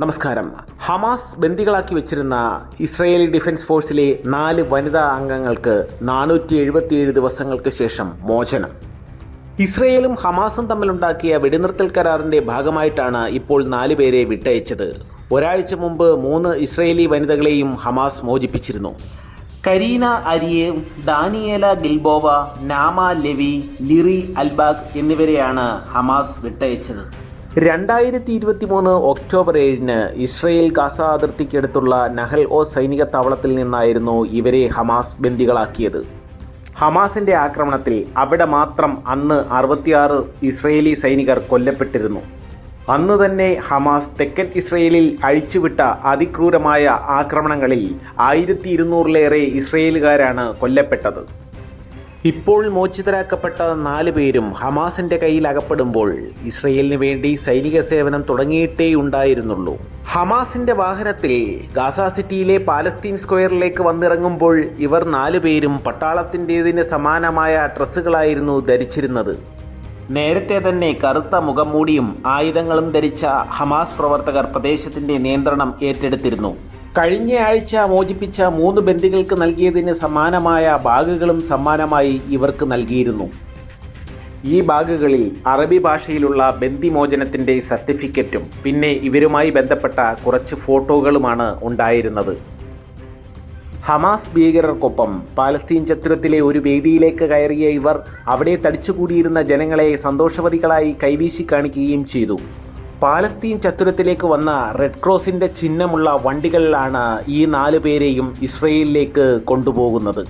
നമസ്കാരം. ഹമാസ് ബന്ദികളാക്കി വെച്ചിരുന്ന Israeli defence ഫോഴ്സിലെ നാല് വനിതാ അംഗങ്ങൾക്ക് നാനൂറ്റി എഴുപത്തിയേഴ് ദിവസങ്ങൾക്ക് ശേഷം മോചനം. ഇസ്രയേലും ഹമാസും തമ്മിലുണ്ടാക്കിയ വെടിനിർത്തൽ കരാറിന്റെ ഭാഗമായിട്ടാണ് ഇപ്പോൾ നാല് പേരെ വിട്ടയച്ചത്. ഒരാഴ്ച മുമ്പ് മൂന്ന് ഇസ്രയേലി വനിതകളെയും Hamas മോചിപ്പിച്ചിരുന്നു. Karina Ariev Daniella Gilboa Naama Levy Liri അൽബാഗ് എന്നിവരെയാണ് ഹമാസ് വിട്ടയച്ചത്. രണ്ടായിരത്തി ഇരുപത്തി മൂന്ന് ഒക്ടോബർ ഏഴിന് ഇസ്രയേൽ ഗാസ അതിർത്തിക്കടുത്തുള്ള നഹൽ ഓ സൈനിക താവളത്തിൽ നിന്നായിരുന്നു ഇവരെ ഹമാസ് ബന്ദികളാക്കിയത്. ഹമാസിന്റെ ആക്രമണത്തിൽ അവിടെ മാത്രം അന്ന് അറുപത്തിയാറ് ഇസ്രയേലി സൈനികർ കൊല്ലപ്പെട്ടിരുന്നു. അന്ന് തന്നെ ഹമാസ് തെക്കൻ ഇസ്രയേലിൽ അഴിച്ചുവിട്ട അതിക്രൂരമായ ആക്രമണങ്ങളിൽ ആയിരത്തി ഇരുന്നൂറിലേറെ ഇസ്രയേലുകാരാണ് കൊല്ലപ്പെട്ടത്. ഇപ്പോൾ മോചിതരാക്കപ്പെട്ട നാല് പേരും ഹമാസിന്റെ കയ്യിൽ അകപ്പെടുമ്പോൾ ഇസ്രയേലിന് വേണ്ടി സൈനിക സേവനം തുടങ്ങിയിട്ടേ ഉണ്ടായിരുന്നുള്ളൂ. ഹമാസിന്റെ വാഹനത്തിൽ ഗാസ സിറ്റിയിലെ പാലസ്തീൻ സ്ക്വയറിലേക്ക് വന്നിറങ്ങുമ്പോൾ ഇവർ നാലു പേരും സമാനമായ ഡ്രസ്സുകളായിരുന്നു ധരിച്ചിരുന്നത്. നേരത്തെ തന്നെ കറുത്ത മുഖം മൂടിയും ആയുധങ്ങളും ധരിച്ച ഹമാസ് പ്രവർത്തകർ പ്രദേശത്തിന്റെ നിയന്ത്രണം ഏറ്റെടുത്തിരുന്നു. കഴിഞ്ഞ ആഴ്ച മോചിപ്പിച്ച മൂന്ന് ബന്ദികൾക്ക് നൽകിയതിന് സമാനമായ ബാഗുകളും സമ്മാനമായി ഇവർക്ക് നൽകിയിരുന്നു. ഈ ബാഗുകളിൽ അറബി ഭാഷയിലുള്ള ബന്ദിമോചനത്തിന്റെ സർട്ടിഫിക്കറ്റും പിന്നെ ഇവരുമായി ബന്ധപ്പെട്ട കുറച്ച് ഫോട്ടോകളുമാണ് ഉണ്ടായിരുന്നത്. ഹമാസ് ഭീകരർക്കൊപ്പം പാലസ്തീൻ ചത്രത്തിലെ ഒരു വേദിയിലേക്ക് കയറിയ ഇവർ അവിടെ തടിച്ചുകൂടിയിരുന്ന ജനങ്ങളെ സന്തോഷവതികളായി കൈവീശി കാണിക്കുകയും ചെയ്തു. പാലസ്തീൻ ചത്തുരത്തിലേക്ക് വന്ന റെഡ് ക്രോസിന്റെ ചിഹ്നമുള്ള വണ്ടികളിലാണ് ഈ നാലു പേരെയും ഇസ്രയേലിലേക്ക് കൊണ്ടുപോകുന്നത്.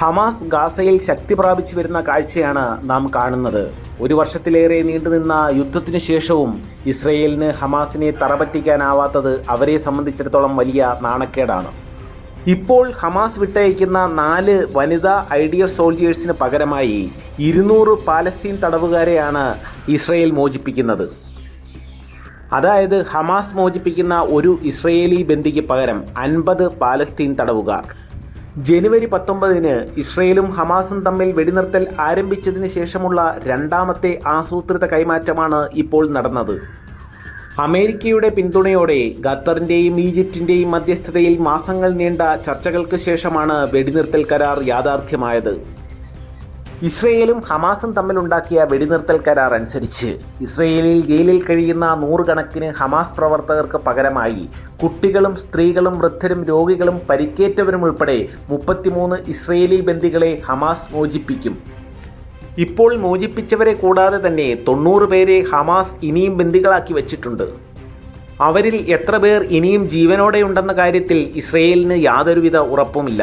ഹമാസ് ഗാസയിൽ ശക്തി പ്രാപിച്ചു വരുന്ന കാഴ്ചയാണ് നാം കാണുന്നത്. ഒരു വർഷത്തിലേറെ നീണ്ടുനിന്ന യുദ്ധത്തിനു ശേഷവും ഇസ്രയേലിന് ഹമാസിനെ തറപറ്റിക്കാനാവാത്തത് അവരെ സംബന്ധിച്ചിടത്തോളം വലിയ നാണക്കേടാണ്. ഇപ്പോൾ ഹമാസ് വിട്ടയക്കുന്ന നാല് വനിതാ ഐ ഡി എഫ് സോൾജിയേഴ്സിന് പകരമായി ഇരുന്നൂറ് പാലസ്തീൻ തടവുകാരെയാണ് ഇസ്രയേൽ മോചിപ്പിക്കുന്നത്. അതായത് ഹമാസ് മോചിപ്പിക്കുന്ന ഒരു ഇസ്രയേലി ബന്ദിക്ക് പകരം അൻപത് പാലസ്തീൻ തടവുകാർ. ജനുവരി പത്തൊമ്പതിന് ഇസ്രയേലും ഹമാസും തമ്മിൽ വെടിനിർത്തൽ ആരംഭിച്ചതിന് ശേഷമുള്ള രണ്ടാമത്തെ ആസൂത്രിത കൈമാറ്റമാണ് ഇപ്പോൾ നടന്നത്. അമേരിക്കയുടെ പിന്തുണയോടെ ഖത്തറിന്റെയും ഈജിപ്തിന്റെയും മധ്യസ്ഥതയിൽ മാസങ്ങൾ നീണ്ട ചർച്ചകൾക്ക് ശേഷമാണ് വെടിനിർത്തൽ കരാർ യാഥാർത്ഥ്യമായത്. ഇസ്രയേലും ഹമാസും തമ്മിലുണ്ടാക്കിയ വെടിനിർത്തൽ കരാർ അനുസരിച്ച് ഇസ്രയേലിൽ ജയിലിൽ കഴിയുന്ന നൂറുകണക്കിന് ഹമാസ് പ്രവർത്തകർക്ക് പകരമായി കുട്ടികളും സ്ത്രീകളും വൃദ്ധരും രോഗികളും പരിക്കേറ്റവരും ഉൾപ്പെടെ മുപ്പത്തിമൂന്ന് ഇസ്രയേലി ബന്ദികളെ ഹമാസ് മോചിപ്പിക്കും. ഇപ്പോൾ മോചിപ്പിച്ചവരെ കൂടാതെ തന്നെ തൊണ്ണൂറ് പേരെ ഹമാസ് ഇനിയും ബന്ദികളാക്കി വച്ചിട്ടുണ്ട്. അവരിൽ എത്ര പേർ ഇനിയും ജീവനോടെയുണ്ടെന്ന കാര്യത്തിൽ ഇസ്രയേലിന് യാതൊരുവിധ ഉറപ്പുമില്ല.